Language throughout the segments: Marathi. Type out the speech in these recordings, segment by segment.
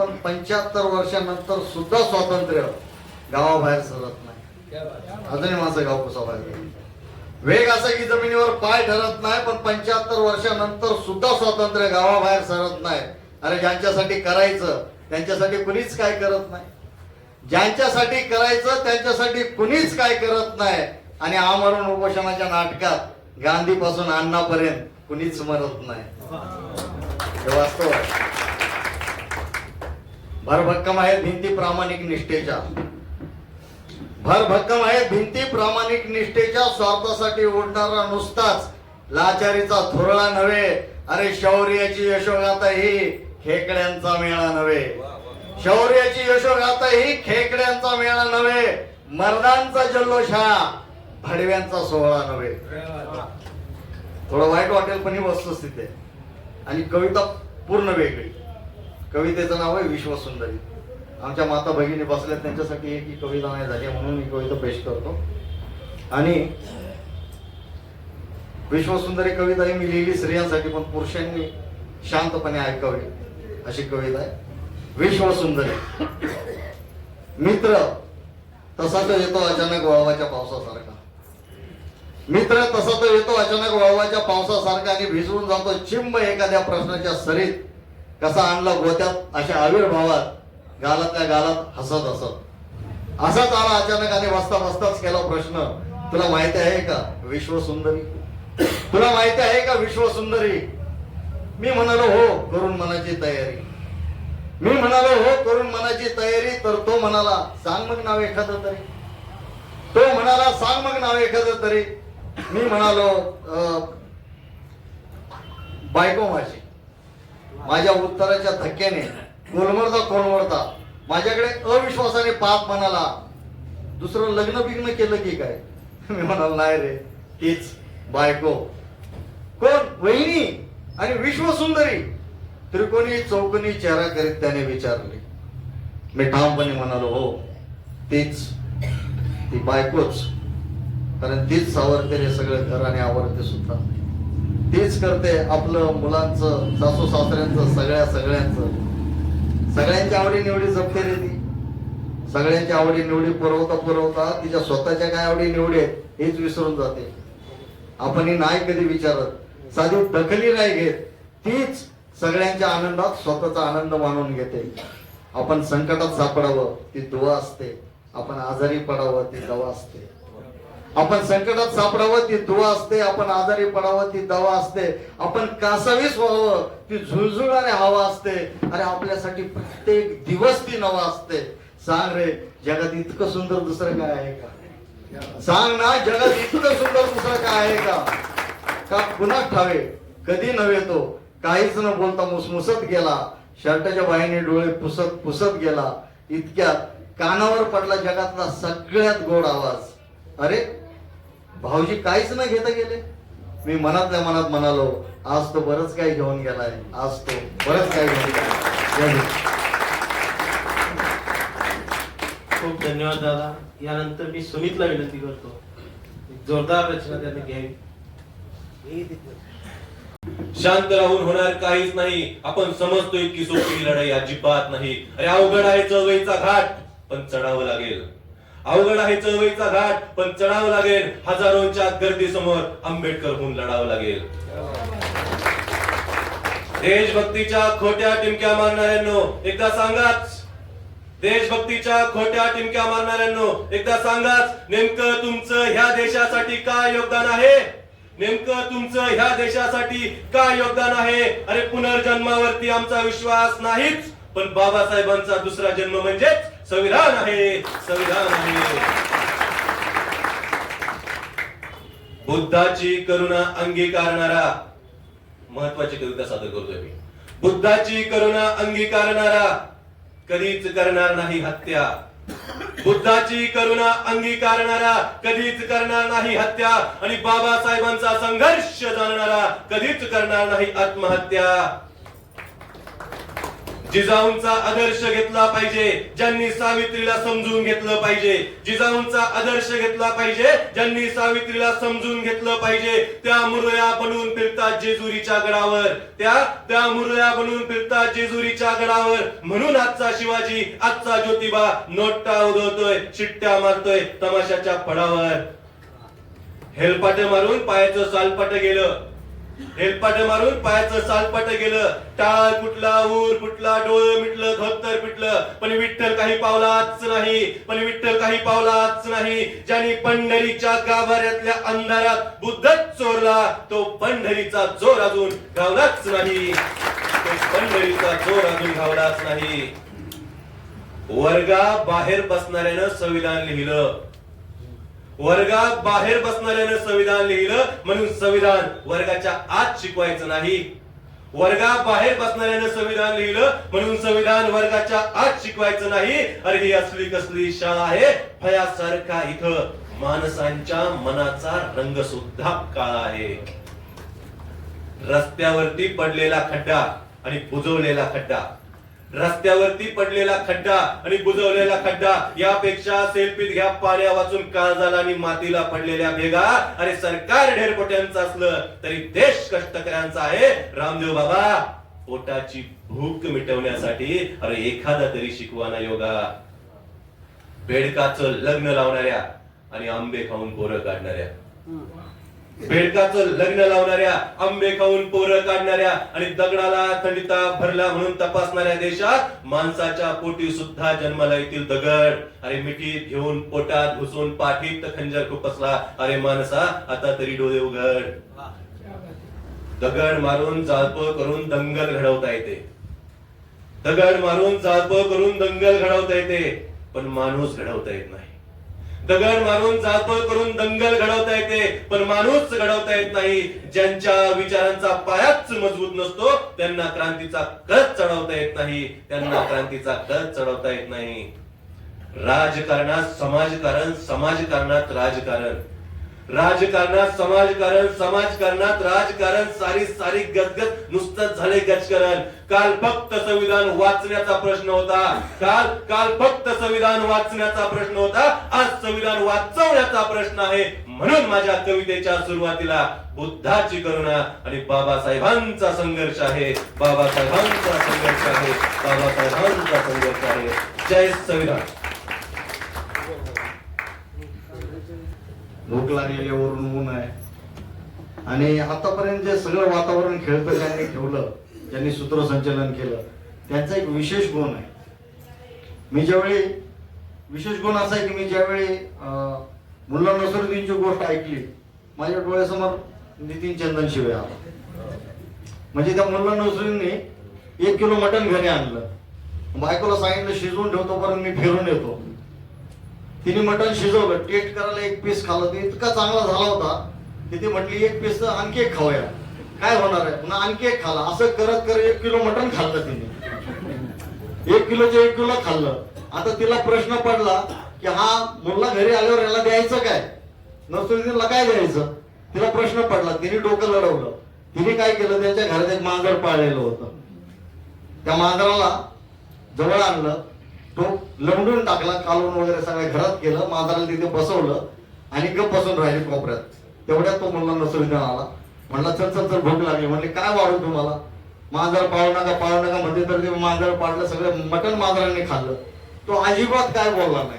पण पंच्याहत्तर वर्षानंतर सुद्धा स्वातंत्र्य गावाबाहेर सरत नाही. अजूनही माझं गाव कसा बाहेर वेग असा की जमिनीवर पाय ठरत नाही पण पंच्याहत्तर वर्षानंतर सुद्धा स्वातंत्र्य गावाबाहेर सरत नाही. अरे ज्यांच्यासाठी करायचं त्यांच्यासाठी कुणीच काय करत नाही. ज्यांच्यासाठी करायचं त्यांच्यासाठी कुणीच काय करत नाही. आणि आमरण उपोषणाच्या नाटकात गांधी पासून अण्णापर्यंत कुणीच मरत नाही. हे वास्तव आहे. भरभक्कम आहेत भिंती प्रामाणिक निष्ठेच्या. भरभक्कम आहेत भिंती प्रामाणिक निष्ठेच्या स्वार्थासाठी ओढणारा नुसताच लाचारीचा थोरळा नव्हे. अरे शौर्याची यशोगाथा ही खेकड्यांचा मेळा नव्हे. शौर्याची यशोगाथा ही खेकड्यांचा मेळा नव्हे. मर्दांचा जल्लोष हा भडव्यांचा सोहळा नव्हे. थोडं वाईट वाटेल पण ही वस्तुस्थिती आहे. आणि कविता पूर्ण वेगळी. कवितेचं नाव आहे विश्वसुंदरी. आमच्या माता भगिनी बसल्यात त्यांच्यासाठी एक ही कविता नाही झाली म्हणून मी कविता पेश करतो. आणि विश्वसुंदरी कविता ही मी लिहिली स्त्रियांसाठी पण पुरुषांनी शांतपणे ऐकावी अशी कविता आहे. विश्वसुंदरी. मित्र तसा तो येतो अचानक वळवाच्या पावसासारखा. मित्र तसा तो येतो अचानक वळवाच्या पावसासारखा आणि भिजवून जातो चिंब एखाद्या प्रश्नाच्या सरीत. कसा आणला गोत्यात अशा आविर्भावात गालातल्या गालात हसत हसत. असाच आला अचानक आणि वाचता वाचताच केला प्रश्न. तुला माहिती आहे का विश्वसुंदरी तुला माहिती आहे का विश्वसुंदरी मी म्हणालो हो करून मनाची तयारी. मी म्हणालो हो करून मनाची तयारी. तर तो म्हणाला सांग मग नाव एखादं तरी. तो म्हणाला सांग मग नाव एखादं तरी. मी म्हणालो "अं, बायको माझी. माझ्या उत्तराच्या धक्क्याने कोलमडता कोलमडता. माझ्याकडे अविश्वासाने पाप म्हणाला. दुसरं लग्न बिग्न केलं की काय? मी म्हणाल नाही रे तीच बायको. कोण? वहिनी आणि विश्वसुंदरी. त्रिकोणी चौकोनी चेहरा करीत त्याने विचारले. मी ठामपणे म्हणालो हो तीच ती बायकोच. कारण तीच सावरते रे सगळं घर आणि आवरते सुद्धा. तेच करते आपलं मुलांचं सासू सासऱ्यांचं सगळ्या सगळ्यांचं. सगळ्यांच्या आवडी निवडी जपते रे ती. सगळ्यांच्या आवडी निवडी पुरवता पुरवता तिच्या स्वतःच्या काय आवडी निवडी आहेत हेच विसरून जाते. आपण ही नाही कधी विचारत. साधी दखली नाही घेत. तीच सगळ्यांच्या आनंदात स्वतःचा आनंद मानून घेते. आपण संकटात सापडावं ती दुवा असते. आपण आजारी पडावं ती दवा असते. आपण संकटात सापडावं ती दुवा असते आपण आजारी पडावं ती दवा असते. आपण कासावीस व्हावं ती झुळझुळाने हवा असते. अरे आपल्यासाठी प्रत्येक दिवस ती नवा असते. सांग रे जगात इतकं सुंदर दुसरं काय आहे का? सांग ना जगात इतकं सुंदर दुसरं काय आहे का? का पुन्हा ठावे कधी नव्हे तो. काहीच न बोलता मुसमुसत गेला. शर्टाच्या बाईने डोळे पुसत पुसत गेला. इतक्यात कानावर पडला जगातला सगळ्यात गोड आवाज. अरे भाऊजी काहीच न घेता गेले. मी मनातल्या मनात म्हणालो आज तो बरंच काही घेऊन गेलाय. आज तो बरंच काही घेऊन गेलाय. खूप धन्यवाद दादा. यानंतर मी सुमितला विनंती करतो. एक जोरदार रचना त्याने घ्यावी. शांत राहून होणार काहीच नाही. आपण समजतो इतकी सोपी लढाई अजिबात नाही. अरे अवघड आहे चळवळीचा घाट पण चढावं लागेल. अवघड आहे चळवळीचा घाट पण चढावं लागेल हजारोंच्या गर्दी समोर आंबेडकर होऊन लढावं लागेल. देशभक्तीच्या खोट्या टिमक्या मारणाऱ्यांनो एकदा सांगाच. देशभक्तीच्या खोट्या टिमक्या मारणाऱ्यांनो एकदा सांगाच नेमकं तुमचं ह्या देशासाठी काय योगदान आहे? नेमकं तुमचं ह्या देशासाठी काय योगदान आहे? अरे पुनर्जन्मावरती आमचा विश्वास नाहीच पण बाबासाहेबांचा दुसरा जन्म म्हणजेच संविधान आहे संविधान आहे. बुद्धाची करुणा अंगीकारणारा महत्वाची कविता सादर करतोय मी. बुद्धाची करुणा अंगीकारणारा कधीच करणार नाही हत्या. बुद्धाची करुणा अंगीकारणारा कधीच करणार नाही हत्या. आणि बाबासाहेबांचा संघर्ष जाणणारा कधीच करणार नाही आत्महत्या. जिजाऊंचा आदर्श घेतला पाहिजे ज्यांनी सावित्रीला समजून घेतलं पाहिजे. जिजाऊंचा आदर्श घेतला पाहिजे ज्यांनी सावित्रीला समजून घेतलं पाहिजे. त्या मुरया बनवून फिरतात जेजुरीच्या गडावर. त्या त्या मुरया बनवून फिरतात जेजुरीच्या गडावर. म्हणून आजचा शिवाजी आजचा ज्योतिबा नोटा उडवतोय शिट्ट्या मारतोय तमाशाच्या फडावर हेलपाट मारून पायाचं सालपाट गेलं. हेलपाटे मारून पायाचं सालपाट गेलं टाळ कुठला ऊर कुठला डोळं मिटलं धोतर पिटलं. पण विठ्ठल काही पावलाच नाही. पण विठ्ठल काही पावलाच नाही. ज्यांनी पंढरीच्या गाभाऱ्यातल्या अंधारात बुद्धच चोरला तो पंढरीचा जोर अजून गावलाच नाही. तो पंढरीचा जोर अजून गावलाच नाही. वर्गा बाहेर बसणाऱ्यानं संविधान लिहिलं. वर्गात बाहेर बसणाऱ्यानं संविधान लिहिलं म्हणून संविधान वर्गाच्या आत शिकवायचं नाही. वर्गात बाहेर बसणाऱ्यानं संविधान लिहिलं म्हणून संविधान वर्गाच्या आत शिकवायचं नाही. अरे ही असली कसली शाळा आहे फयासारखा इथं माणसांच्या मनाचा रंग सुद्धा काळा आहे. रस्त्यावरती पडलेला खड्डा आणि बुजवलेला खड्डा. रस्त्यावरती पडलेला खड्डा आणि बुजवलेला खड्डा यापेक्षा सेल्फीत घ्या पाण्या वाचून काळजाला आणि मातीला पडलेल्या भेगा. आणि सरकार ढेरपोट्यांचं असलं तरी देश कष्टकऱ्यांचा आहे. रामदेव बाबा पोटाची भूक मिटवण्यासाठी अरे एखादा तरी शिकवाना योगा. बेडकाचं लग्न लावणाऱ्या आणि आंबे खाऊन पोरं काढणाऱ्या. बेडकाचं लग्न लावणाऱ्या आंबे खाऊन पोरं काढणाऱ्या आणि दगडाला थंडीता भरला म्हणून तपासणाऱ्या देशात माणसाच्या पोटी सुद्धा जन्माला येतील दगड. अरे मिठीत घेऊन पोटात घुसून पाठीत खंजर खुपसला अरे माणसा आता तरी डोळे उघड. दगड मारून जाळपोळ करून दंगल घडवता येते. दगड मारून जाळपोळ करून दंगल घडवता येते. पण माणूस घडवता येत नाही. दगड मारून जाळपोळ करून दंगल घडवता येते पण माणूस घडवता येत नाही. ज्यांच्या विचारांचा पायाच मजबूत नसतो त्यांना क्रांतीचा कळत चढवता येत नाही. त्यांना क्रांतीचा कळत चढवता येत नाही. राजकारणात समाजकारण समाजकारणात राजकारण. राजकारणात समाजकारण समाजकारणात राजकारण सारी सारी गदगद नुसतं झाले गजकरण काल फक्त संविधान वाचण्याचा प्रश्न होता. काल काल फक्त संविधान वाचण्याचा प्रश्न होता. आज संविधान वाचवण्याचा प्रश्न आहे म्हणून माझ्या कवितेच्या सुरुवातीला बुद्धाची करुणा आणि बाबासाहेबांचा संघर्ष आहे. बाबासाहेबांचा संघर्ष आहे. बाबासाहेबांचा संघर्ष आहे. जय संविधान. भूक लागलेली वरून ऊन आहे. आणि आतापर्यंत जे सगळं वातावरण खेळतं त्यांनी ठेवलं ज्यांनी सूत्रसंचलन केलं त्यांचा एक विशेष गुण आहे. मी ज्यावेळी विशेष गुण असा आहे की मी ज्यावेळी मुल्ला नसरुद्दीनची गोष्ट ऐकली माझ्या डोळ्यासमोर नितीन चंदन शिवे आला. म्हणजे त्या मुल्ला नसरुद्दीनने एक किलो मटण घरी आणलं. बायकोला सांगितलं शिजवून ठेवतो पर्यंत मी फिरून येतो. तिने मटण शिजवलं टेस्ट करायला एक पीस खाल्लं ते इतका चांगला झाला होता की ती म्हटली एक पीस आणखी एक खाऊया. काय होणार आहे? पुन्हा आणखी एक खाला. असं करत करत एक किलो मटण खाल्लं तिने. एक किलोचे एक किलो खाल्लं. आता तिला प्रश्न पडला की हा मुलगा घरी आल्यावर याला द्यायचं काय? नसरुद्दीनला काय द्यायचं? तिला प्रश्न पडला. तिने डोकं लढवलं. तिने काय केलं? त्यांच्या घरात एक मांजर पाळलेलं होतं. त्या मांजराला जवळ आणलं. तो लंडून टाकला कालवून वगैरे सगळ्या घरात केलं मांजराला तिथे बसवलं आणि गप बसून राहिले कोपऱ्यात. तेवढ्यात तो मुलांना नसरुद्दीन आला. म्हणला चल चल चल भूक लागली. म्हणले काय वाढू तुम्हाला? मांजर पाळू नका पाळू नका. म्हणजे तर ते मांजर पाडलं सगळं मटण मांजरांनी खाल्लं. तो अजिबात काय बोलला नाही.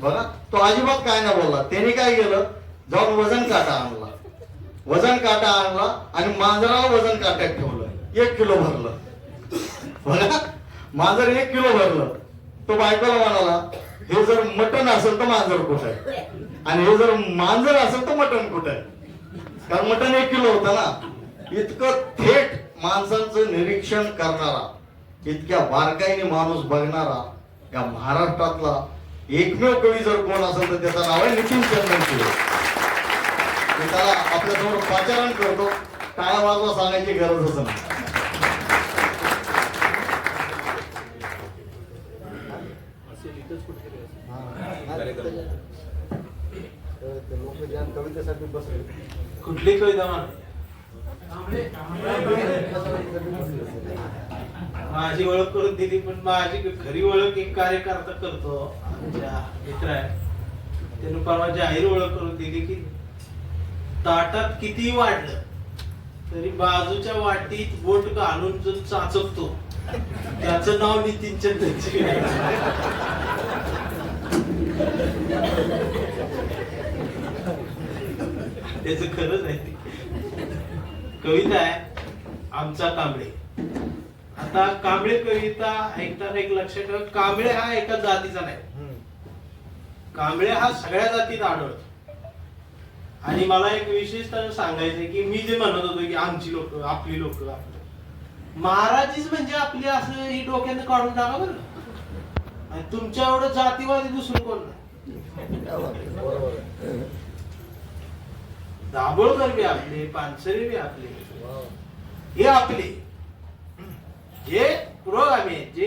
बघा तो अजिबात काय नाही बोलला. त्याने काय केलं? जाऊन वजन काटा आणला. वजन काटा आणला आणि मांजराला वजन काट्यात ठेवलं. एक किलो भरलं. बघा मांजर एक किलो भरलं. तो बायकोला म्हणाला हे जर मटण असेल तर मांजर कुठं आहे? आणि हे जर मांजर असेल तर मटण कुठं आहे? कारण मटण एक किलो होतं ना. इतकं थेट माणसांचं निरीक्षण करणारा इतक्या बारकाईने माणूस बघणारा या महाराष्ट्रातला एकमेव कवी जर कोण असेल तर त्याचं नाव आहे नितीन चंदन मी त्याला आपल्यासमोर पाचारण करतो. टाळा वाजवा सांगायची गरजच नाही. कवितेसाठी बसले कुठली कविता माझी ओळख करून दिली पण माझी खरी ओळख एक कार्यकर्ता करतो. आमच्या मित्र आहे. त्यानं परवा जाहीर ओळख करून दिली की ताटात किती वाढलं तरी बाजूच्या वाटीत बोट घालून जो चाचपतो त्याचं नाव नितीन चंद्रची त्याच खरंच आहे ते. कविता आहे आमचा कांबळे. आता कांबळे कविता ऐकताना एक लक्षात ठेवा. कांबळे हा एका जातीचा नाही. कांबळे हा सगळ्या जातीत आढळतो. आणि मला एक विशेषतः आहे की मी जे म्हणत होतो की आमची लोक आपली लोक महाराजीच म्हणजे आपली असं ही डोक्यानं काढून टाका बरं. आणि तुमच्या एवढं जातीवादी दुसरं कोण नाही? दाभोळकर बी आपले पानसरे बी आपले. हे आपले. जे पुरोगामी आहेत जे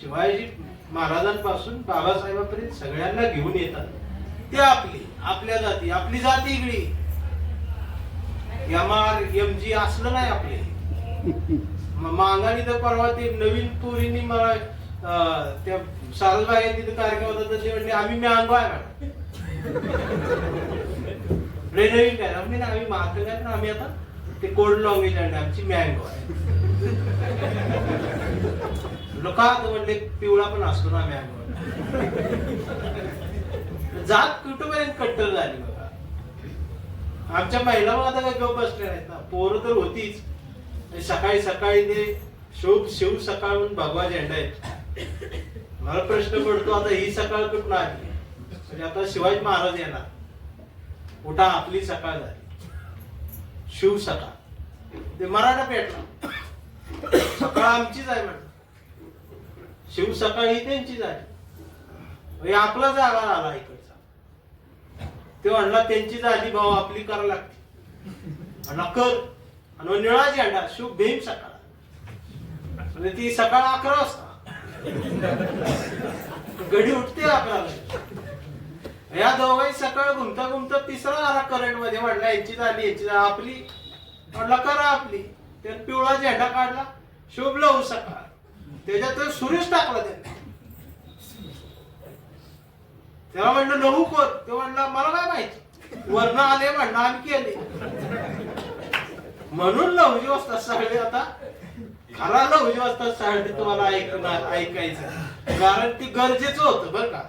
शिवाजी महाराजांपासून बाबासाहेबांपर्यंत सगळ्यांना घेऊन येतात ते आपली आपल्या जाती आपली जाती इकडे एम आर एम जी असलं नाही आपले. म- मांगानी तर परवा ते नवीन पोरींनी मला त्या सारसबाग तिथे कार्यक्रम होता तर ते म्हणले आम्ही मॅंगो आहे मॅडम काय? आम्ही ना आम्ही महाग काय आम्ही आता ते कोल्ड लॉंग्वेज आणि आमची मँगो आहे. म्हणलं म्हणले पिवळा पण असतो ना मँगो. जात कुठपर्यंत कट्टर झाली बघा. आमच्या महिला आता काय गप बसल्या नाहीत ना पोरं तर होतीच. सकाळी सकाळी ते शुभ शिव सकाळ म्हणून भगवा झेंडा आहे मला प्रश्न पडतो आता ही सकाळ कुठून आली? म्हणजे आता शिवाजी महाराज येणार. उठा आपली सकाळ झाली. शिव सकाळ. ते मराठा पेटला. सकाळ आमचीच आहे म्हटलं. शिव सकाळ ही त्यांचीच आहे. आपलाच आपला जागा आला इकडचा. ते म्हणला त्यांची झाली भाऊ आपली करा लागते. म्हणला कर. आणि निळा झेंडा शिव भीम सकाळ. म्हणजे ती सकाळ अकरा वाजता. गडी उठते अकराला ह्या दोघांनी सकाळ घुमता घुमता तिसरा आला करंटमध्ये म्हणला यांची झाली. यांची आपली म्हटलं करा आपली. त्यानं पिवळा झेंडा काढला. शुभ लहू सकाळ. त्याच्यात सुरेश टाकला त्यांनी. त्याला म्हणलं नऊ कोण? ते म्हणला मला काय माहिती. वर्ण आले म्हणलं आम्ही केले. म्हणून लवजी वाजता सगळे आता खरा लवजी वाजता सगळे तुम्हाला ऐकणार ऐकायचं. कारण ती गरजेचं होतं बरं का?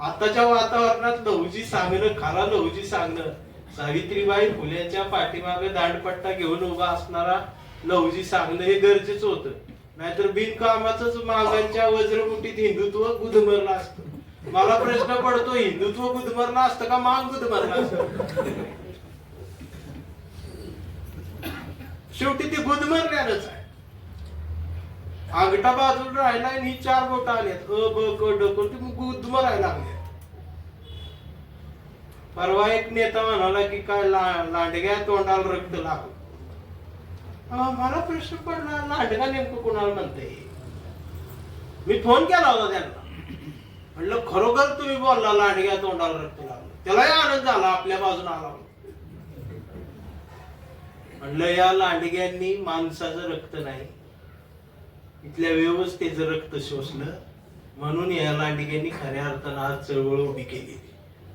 आताच्या वातावरणात लहुजी सांगणं खरा लहुजी सांगणं. सावित्रीबाई फुलेच्या पाठीमागे दांडपट्टा घेऊन उभा असणारा लहुजी सांगणं हे गरजेचं होतं. नाहीतर बिनकामाच मागांच्या वज्रमुठीत हिंदुत्व गुदमरलं असतं. मला प्रश्न पडतो हिंदुत्व गुदमरलं असतं का माग गुदमरलं असतं? शेवटी ते गुदमरण्यानंच आहे. अंगठा बाजूला राहिला आणि ही चार बोट आल्यात अ ब क ड मग ती गुदमरायला लागले परवा एक नेता म्हणाला की काय ला- लांडग्या तोंडाला रक्त लागलं मला प्रश्न पडला लांडगा नेमकं कोणाला म्हणते मी फोन केला होता त्यांना. म्हणलं खरोखर तुम्ही बोलला लांडग्या तोंडाला रक्त लागलं त्यालाही आनंद झाला आपल्या बाजूने आला म्हणलं या लांडग्यांनी माणसाचं रक्त नाही इथल्या व्यवस्थेचं रक्त शोषलं म्हणून या लांडग्यांनी खऱ्या अर्थानं आज चळवळ उभी केली.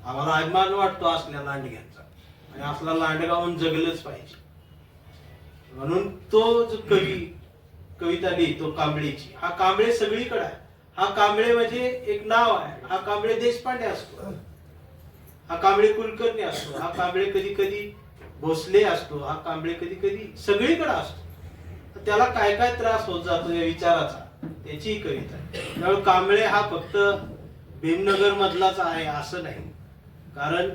आम्हाला अभिमान वाटतो असल्या लांडग्यांचा. आणि असला लांडगावून जगलंच पाहिजे. म्हणून तो जो कवी कविता लिहितो कांबळेची हा कांबळे सगळीकडे आहे. हा कांबळे म्हणजे एक नाव आहे. हा कांबळे देशपांडे असतो. हा कांबळे कुलकर्णी असतो. हा कांबळे कधी कधी भोसले असतो. हा कांबळे कधी कधी सगळीकडे असतो. त्याला काय काय त्रास होत जातो या विचाराचा त्याची कविता आहे. त्यामुळे कांबळे हा फक्त भीमनगर मधलाच आहे असं नाही. कारण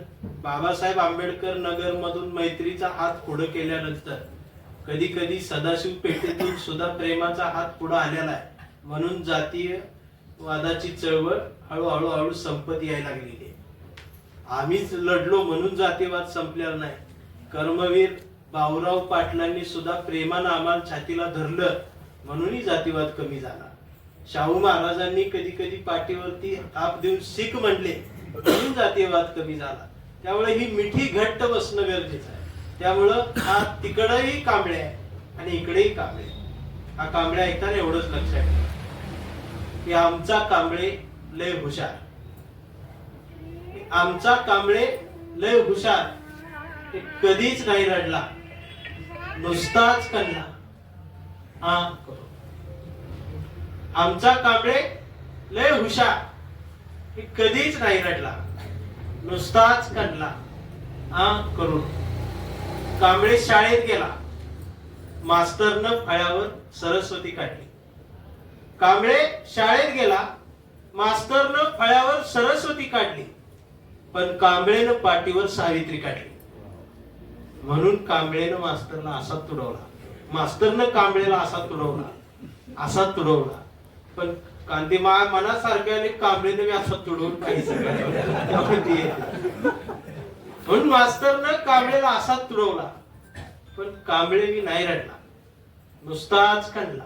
बाबासाहेब आंबेडकर नगर मधून मैत्रीचा हात पुढे केल्यानंतर कधी कधी सदाशिव पेठेतून सुद्धा प्रेमाचा हात पुढे आलेला आहे. म्हणून जातीय वादाची चळवळ हळूहळू हळू संपत यायला लागलेली आहे. आम्हीच लढलो म्हणून जातीयवाद संपलेला नाही. कर्मवीर भाऊराव पाटलांनी सुद्धा प्रेमानं आम्हाला छातीला धरलं म्हणूनही जातीवाद कमी झाला. शाहू महाराजांनी कधी कधी पाठीवरती आप देऊन शीख म्हणले म्हणून जातीयवाद कमी झाला. त्यामुळे ही मिठी घट्ट बसणं गरजेचं आहे. त्यामुळं हा तिकडंही कांबळे आहे आणि इकडेही कांबळे हा कांबळे ऐकताना एवढंच लक्षात ठेवा. की आमचा कांबळे लय हुशार. आमचा कांबळे लय हुशार. कधीच नाही रडला. नुसताच कणला हा. करू. आमचा कांबळे लय हुशार. कधीच नाही रडला. नुसताच कणला हा करून. कांबळे शाळेत गेला. मास्तरनं फळ्यावर सरस्वती काढली. कांबळे शाळेत गेला. मास्तरनं फळ्यावर सरस्वती काढली. पण कांबळेनं पाठीवर सावित्री काढली. म्हणून कांबळेनं मास्तरला असा तुडवला. मास्तरनं कांबळेला असा तुडवला. असा तुडवला. पण कांदे मा मनासारख्याने कांबळेनं मी असा तुडवून काही म्हणून मास्तरनं कांबळेला असा तुडवला. पण कांबळेनी नाही रडला. नुसताच काढला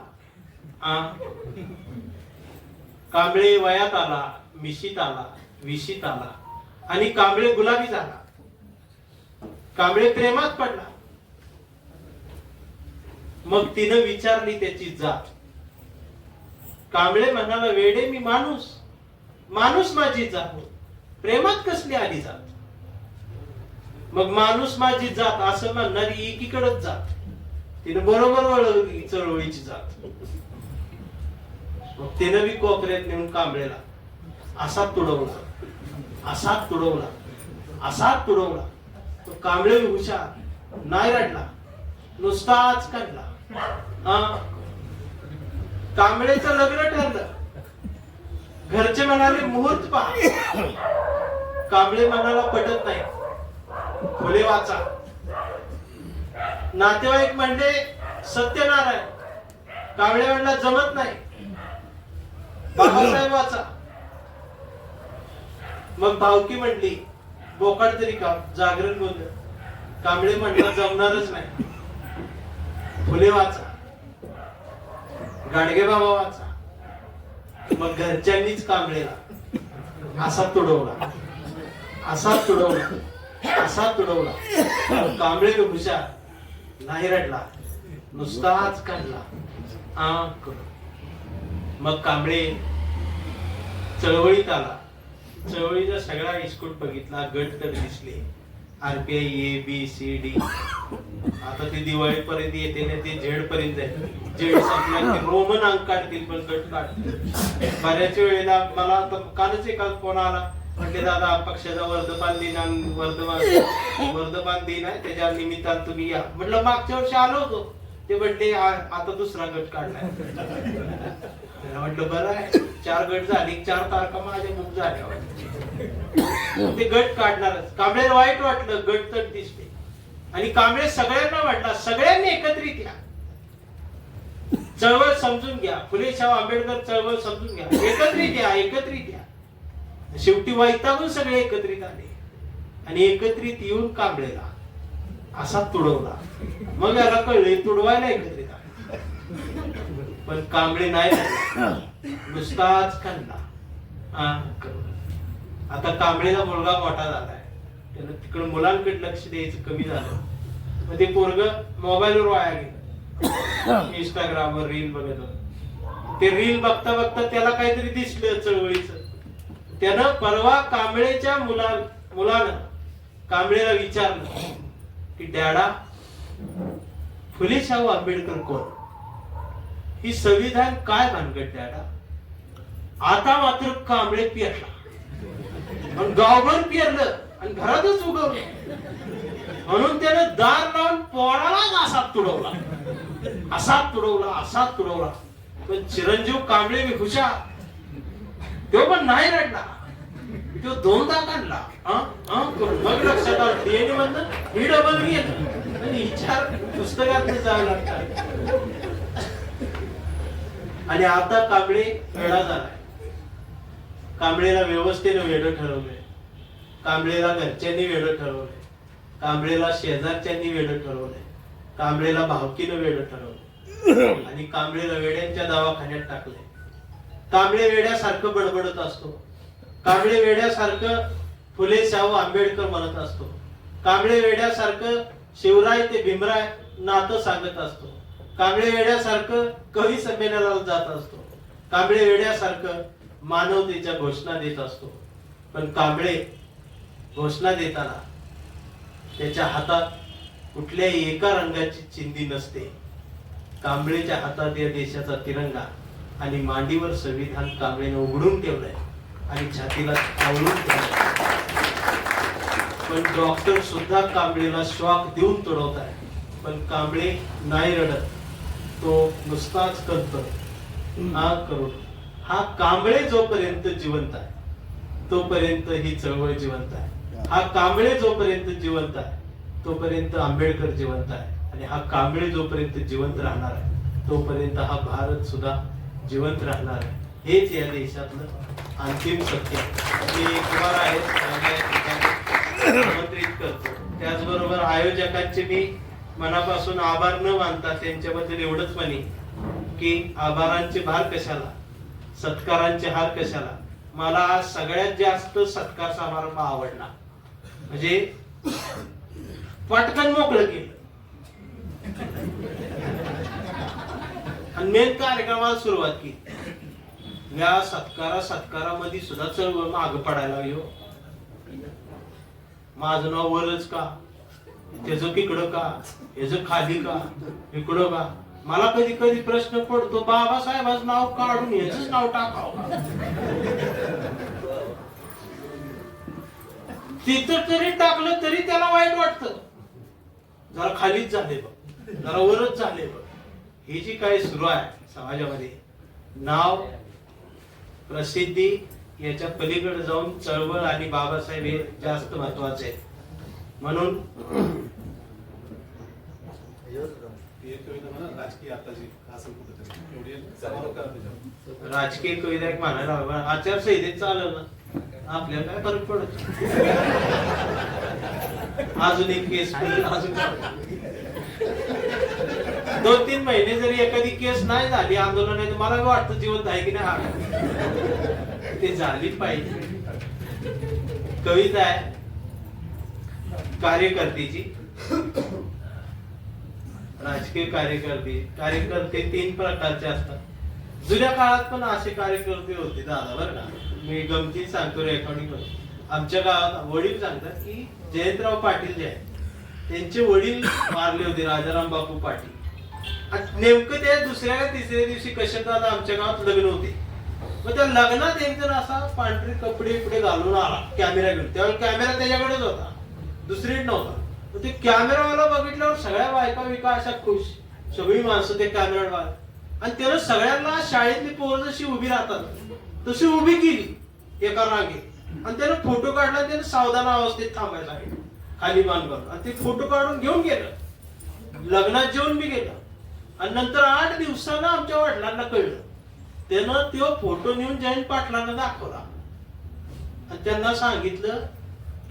कांबळे वयात आला मिशीत आला विशीत आला. आणि कांबळे गुलाबी झाला. कांबळे प्रेमात पडला. मग तिनं विचारली त्याची जात. कांबळे म्हणाला वेडे मी माणूस. माणूस माझी जात प्रेमात कसली आली जात? मग माणूस माझी जात असं म्हणणारी एकीकडच जात. तिनं बरोबर वळवली चळवळीची जात. मग तिनं बी कोपऱ्यात नेऊन कांबळेला असा तुडवला. असा तुडवला. असा तुडवला. तो कांबळे हुशार नाही रडला नुसताच काढला हा. लग्न ठरलं. घरचे म्हणाले मुहूर्त पहा. कांबळे मनाला पटत नाही. खोले वाचा. नातेवाईक म्हणजे सत्यनारायण. कांबळे म्हणला जमत नाही. बाबासाहेब वाचा. मग भावकी म्हणली बोकाड तरी का? जागरण गोंधळ. कांबळे म्हटलं जमणारच नाही. फुले वाचा. गाडगे बाबा वाचा. मग घरच्यांनीच कांबळेला. असा तुडवला. असा तुडवला. असा तुडवला. कांबळे बी हुशार नाही रडला. नुसताच काढला. आ मग कांबळे चळवळीत आला. चळवळीचा सगळा इस्कूट बघितला गट तर दिसले. RPI A B C D आता ते दिवाळीपर्यंत येते ना ते झेड पर्यंत जाईल झेड संपला की रोमन अंक काढतील पण गट काढतील. बऱ्याच वेळेला मला आता कालच एका फोन आला. म्हणले दादा पक्षाचा वर्धमान दिन आणि वर्धमान वर्धमान दिन आहे त्याच्या निमित्तानं तुम्ही या. म्हटलं मागच्या वर्षी आलो होतो. ते म्हणते आता दुसरा गट काढलाय म्हटलं बरं आहे. चार गट झाली. चार तारखा माझ्या बुक झाल्या. ते गट काढणारच. कांबळेला वाईट वाटलं गट तर दिसले आणि कांबळे सगळ्यांना वाटला सगळ्यांनी एकत्रित या. चळवळ समजून घ्या. फुले शाह आंबेडकर चळवळ समजून घ्या. एकत्रित या एकत्रित या. शेवटी वैतागून सगळे एकत्रित आले. आणि एकत्रित येऊन कांबळेला असा तुडवला. मग याला कळले तुडवायला एकत्रित आले. पण कांबळे नाही. नुसताच हा, करून. आता कांबळेला मुलगा मोठा झालाय. त्यानं तिकडे मुलांकडे लक्ष द्यायचं कमी झालं. मग ते पोरग मोबाईलवर वाया गेलं. इंस्टाग्रामवर रील बघत. ते रील बघता बघता त्याला काहीतरी दिसलं चळवळीचं. त्यानं परवा कांबळेच्या मुला मुलानं कांबळेला विचारलं की डॅडा फुले शाहू आंबेडकर कोण? ही संविधान काय भानगड द्यायला आता? मात्र कांबळे पेरला आणि गावभर पेरलं आणि घरातच उगवलं. म्हणून त्यानं दार लावून पोळाला असा तुडवला. असा तुडवला असा तुडवला. पण चिरंजीव कांबळे मी हुशार. तो पण नाही रडला. तो दोनदा काढला. मग लक्षात आलं. डीएनए मधनं ही डबल गेलं आणि विचार पुस्तकात जावं लागतात आणि आता कांबळे वेळा झालाय कांबळेला व्यवस्थेने वेळ ठरवलंय. कांबळेला घरच्यांनी वेळ ठरवलंय. कांबळेला शेजारच्यांनी वेळ ठरवलंय. कांबळेला भावकीनं वेळ ठरवलं आणि कांबळेला वेड्यांच्या दवाखान्यात टाकले कांबळे वेड्यासारखं बडबडत असतो. कांबळे वेड्यासारखं फुले शाहू आंबेडकर म्हणत असतो. कांबळे वेड्यासारखं शिवराय ते भीमराय नातं सांगत असतो. कांबळे वेड्यासारखं कवी संमेलनाला जात असतो. कांबळे वेड्यासारखं मानवतेच्या घोषणा देत असतो. पण कांबळे घोषणा देताना त्याच्या हातात कुठल्याही एका रंगाची चिंदी नसते. कांबळेच्या हातात या देशाचा तिरंगा आणि मांडीवर संविधान कांबळेने उघडून ठेवलंय आणि छातीला चावलून ठेवलंय. पण डॉक्टर सुद्धा कांबळेला श्वास देऊन तोडवत आहे पण कांबळे नाही रडत. तो नुसताच करतो. हा करू हा कांबळे जोपर्यंत जिवंत आहे तोपर्यंत ही चळवळ जिवंत आहे. हा कांबळे जोपर्यंत जिवंत आहे तोपर्यंत आंबेडकर जिवंत आहे. आणि हा कांबळे जोपर्यंत जिवंत राहणार आहे तोपर्यंत हा भारत सुद्धा जिवंत राहणार आहे. हेच या देशातलं अंतिम सत्य आहे. मी कुमार आहे माझ्या ठिकाणी आमंत्रित करतो. त्याचबरोबर आयोजकांचे मी मनापासून आभार न मानता त्यांच्याबद्दल एवढंच म्हणे की आभारांचे भार कशाला? सत्कारांचे हार कशाला? मला सगळ्यात जास्त सत्कार समारंभ आवडला. म्हणजे पटकन मोकळं केलं. आणि मेन कार्यक्रमाला सुरुवात केली. या सत्कारा सत्कारामध्ये सुद्धा चळवळ माग पडायला येऊ हो. माझं नाव वरच का? त्याचं तिकडं का याचं खाली का इकडं का? मला कधी कधी प्रश्न पडतो बाबासाहेबाचं नाव काढून याच नाव टाकावं तिथं तरी टाकलं तरी त्याला वाईट वाटत. जरा खालीच झाले बघ. जरा वरच झाले बघ. ही जी काही सुरू आहे समाजामध्ये नाव प्रसिद्धी याच्या पलीकडे जाऊन चळवळ आणि बाबासाहेब हे जास्त महत्त्वाचे आहे म्हणून राजकीय असं राजकीय कविता एक म्हणायला हवा आचारसंहितेत चालव ना आपल्याला काय फरक पडत? अजून एक केस अजून दोन तीन महिने जरी एखादी केस नाही झाली आंदोलन आहे तर मला वाटतं जिवंत आहे की नाही हा. ते झाली पाहिजे. कविता आहे. कार्यकर्त्याची राजकीय कार्यकर्ते कार्यकर्ते तीन प्रकारचे असतात. जुन्या काळात पण असे कार्यकर्ते होते दादा बरं का? मी गमती सांगतो रेकॉर्डिंग करतो आमच्या गावात वडील सांगतात की जयंतराव पाटील जे आहेत त्यांचे वडील मारले होते राजाराम बापू पाटील. नेमकं त्या दुसऱ्या का तिसऱ्या दिवशी कशात आमच्या गावात लग्न होते. मग त्या लग्नात एक जण असा पांढरे कपडे इकडे घालून आला कॅमेरा घेऊन. त्यावेळी कॅमेरा त्याच्याकडेच होता. दुसरीकडे नव्हता. ते कॅमेरावाला बघितल्यावर सगळ्या बायका बिका अशा खुश. सगळी माणसं ते कॅमेरावाला आणि त्यानं सगळ्यांना शाळेतली पोरं जशी उभी राहतात तशी उभी केली एका रांगेत. आणि त्यानं फोटो काढला त्यानं सावधान अवस्थेत थांबायला सांगितलं खाली मान आणि ते फोटो काढून घेऊन गेलं. लग्नात जेवण बी गेलं आणि नंतर आठ दिवसानं आमच्या वडिलांना कळलं. त्यानं तो फोटो नेऊन जयंत पाटलांना दाखवला. आणि त्यांना सांगितलं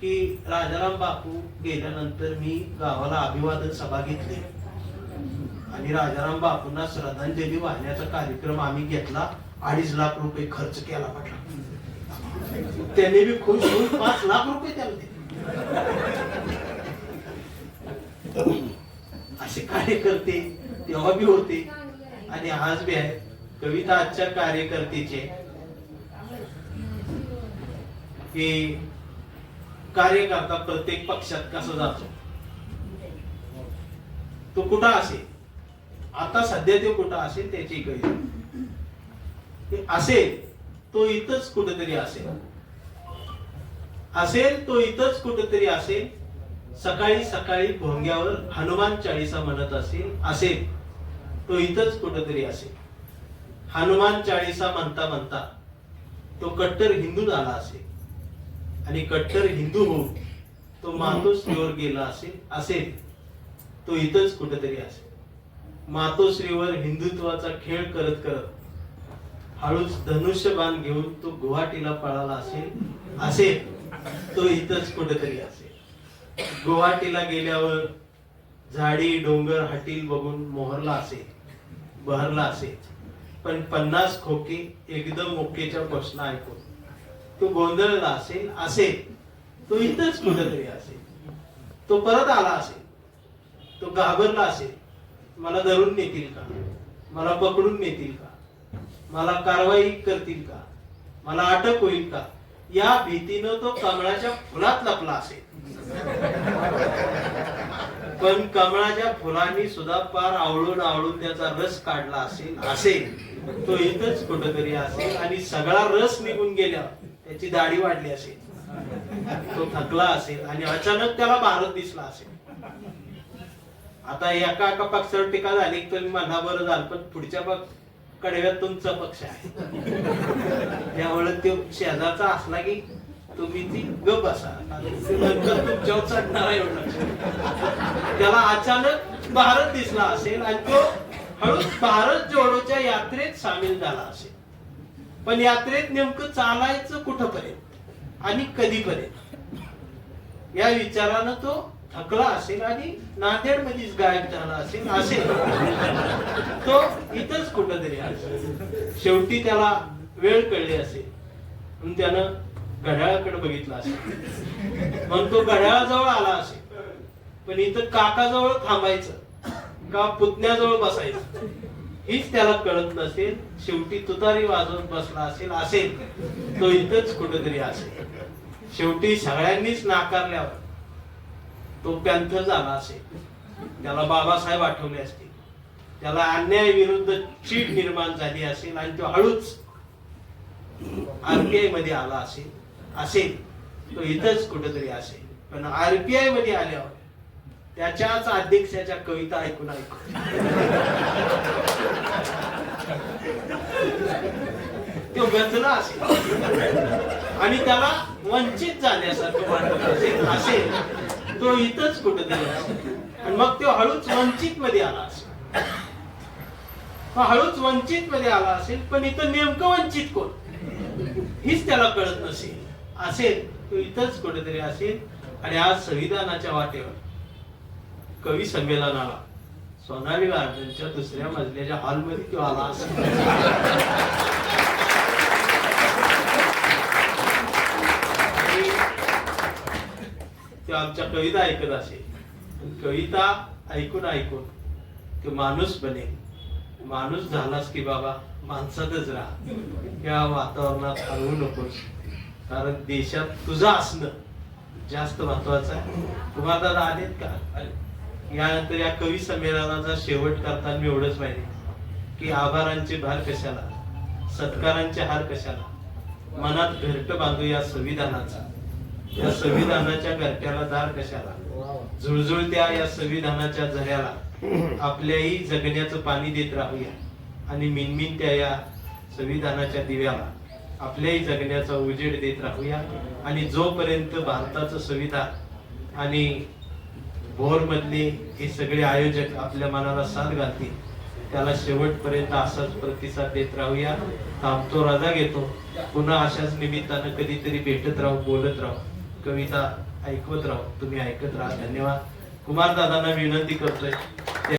की राजाराम बापू गेल्यानंतर मी गावाला अभिवादन सभा घेतली. आणि राजाराम बापूंना श्रद्धांजली वाहण्याचा कार्यक्रम आम्ही घेतला. अडीच लाख रुपये खर्च केला म्हटलं. त्याने बी खुश होऊन पाच लाख रुपये त्याला दिले. असे कार्यकर्ते तेव्हा बी होते. आणि आज बी आहे कविता आजच्या कार्यकर्तेचे. की कार्यकर्ता प्रत्येक पक्षात कसा जातो? तो कुठं असेल? आता सध्या तो कुठं असेल त्याची कळी असेल तो इथंच कुठेतरी असेल. असेल तो इथंच कुठेतरी असेल. सकाळी सकाळी भोंग्यावर हनुमान चाळीसा म्हणत असेल असेल तो इथंच कुठेतरी असेल. हनुमान चाळीसा म्हणता म्हणता तो कट्टर हिंदू झाला असेल. आणि कट्टर हिंदू होऊन तो मातोश्रीवर गेला असेल असेल तो इथंच कुठेतरी असेल. मातोश्रीवर हिंदुत्वाचा खेळ करत करत हळूच धनुष्यबाण घेऊन तो गुवाहाटीला पळाला असेल असेल तो इथंच कुठेतरी असेल. गुवाहाटीला गेल्यावर झाडी डोंगर हटील बघून मोहरला असेल बहरला असेल. पण पन्नास खोके एकदम ओकेच्या प्रश्न ऐकून तो गोंधळला असेल असेल तो इथंच कुठेतरी असेल. तो परत आला असेल तो घाबरला असेल मला धरून नेतील का? मला पकडून नेतील का? मला कारवाई करतील का? मला अटक होईल का? या भीतीनं तो कमळाच्या फुलात लपला असेल. पण कमळाच्या फुलांनी सुद्धा पार आवळून आवळून त्याचा रस काढला असेल असेल तो इथंच कुठंतरी असेल आणि सगळा रस निघून गेल्यावर त्याची दाढी वाढली असेल. तो थकला असेल आणि अचानक त्याला भारत दिसला असेल. आता एका एका पक्षावर टीका झाली तुम्ही म्हणा बरं झालं पण पुढच्या पक्ष कडव्यात तुमचा पक्ष आहे. त्यामुळे तो शेजारचा असला की तुम्ही ती गप असा तुमच्यावर चढणार आहे एवढं. त्याला अचानक भारत दिसला असेल आणि तो हळूच भारत जोडोच्या यात्रेत सामील झाला असेल. पण यात्रेत नेमकं चालायचं कुठपर्यंत? आणि कधीपर्यंत? या विचारानं तो थकला असेल आणि नांदेड मध्येच गायब झाला असेल असेल तो इथंच कुठंतरी असेल शेवटी त्याला वेळ कळली असेल. म्हणून त्यानं घड्याळाकडे बघितलं असेल. मग तो घड्याळाजवळ आला असेल. पण इथं काकाजवळ थांबायचं का पुतण्याजवळ बसायचं? हीच त्याला कळत नसेल शेवटी तुतारी वाजवत बसला असेल असेल तो इथंच कुठेतरी असेल. शेवटी सगळ्यांनीच नाकारल्यावर तो पॅन्थ झाला असेल. त्याला बाबासाहेब आठवले असतील. त्याला अन्याय विरुद्ध चीड निर्माण झाली असेल आणि तो हळूच आरपीआयमध्ये आला असेल असेल. तो इथंच कुठेतरी असेल. पण आरपीआयमध्ये आल्यावर त्याच्याच अध्यक्षाच्या कविता ऐकून ऐकून. तो गजला असेल. आणि त्याला वंचित झाल्यासारखं वाटत असेल असेल. तो इथंच कुठेतरी असेल. आणि मग तो हळूच वंचित मध्ये आला असेल. मग हळूच वंचित मध्ये आला असेल पण इथं नेमकं वंचित कोण? हीच त्याला कळत नसेल. असेल तो इथंच कुठेतरी असेल. आणि आज संविधानाच्या वाटेवर कवी संमेलनाला सोनाली गार्डनच्या दुसऱ्या मजल्याच्या हॉलमध्ये तो आला तो आमच्या कविता ऐकत असे. कविता ऐकून ऐकून तो माणूस बनेल. माणूस झालास की बाबा माणसातच राहा. या वातावरणात हरवू नकोस. कारण देशात तुझं असणं जास्त महत्वाचं आहे. तुम्हाला दादा आलेत का? आले. यानंतर या कवी संमेलनाचा शेवट करताना मी एवढंच माहिती की आभारांचे भार कशाला? सत्कारांचे हार कशाला? मनात घरट बांधू या संविधानाचा. या संविधानाच्या घरट्याला दार कशाला? झुळझुळत्या या संविधानाच्या झऱ्याला. आपल्याही जगण्याचं पाणी देत राहूया आणि मिनमिनत्या या संविधानाच्या दिव्याला. आपल्याही जगण्याचा उजेड देत राहूया आणि जोपर्यंत भारताचं संविधान आणि भोर मधली हे सगळे आयोजक आपल्या मनाला साथ घालतील. त्याला शेवटपर्यंत असाच प्रतिसाद देत राहूया. थांबतो राजा घेतो. पुन्हा अशाच निमित्तानं कधीतरी भेटत राहू बोलत राहू. कविता ऐकवत राहू. तुम्ही ऐकत राहा. धन्यवाद. कुमार दादांना विनंती करतोय.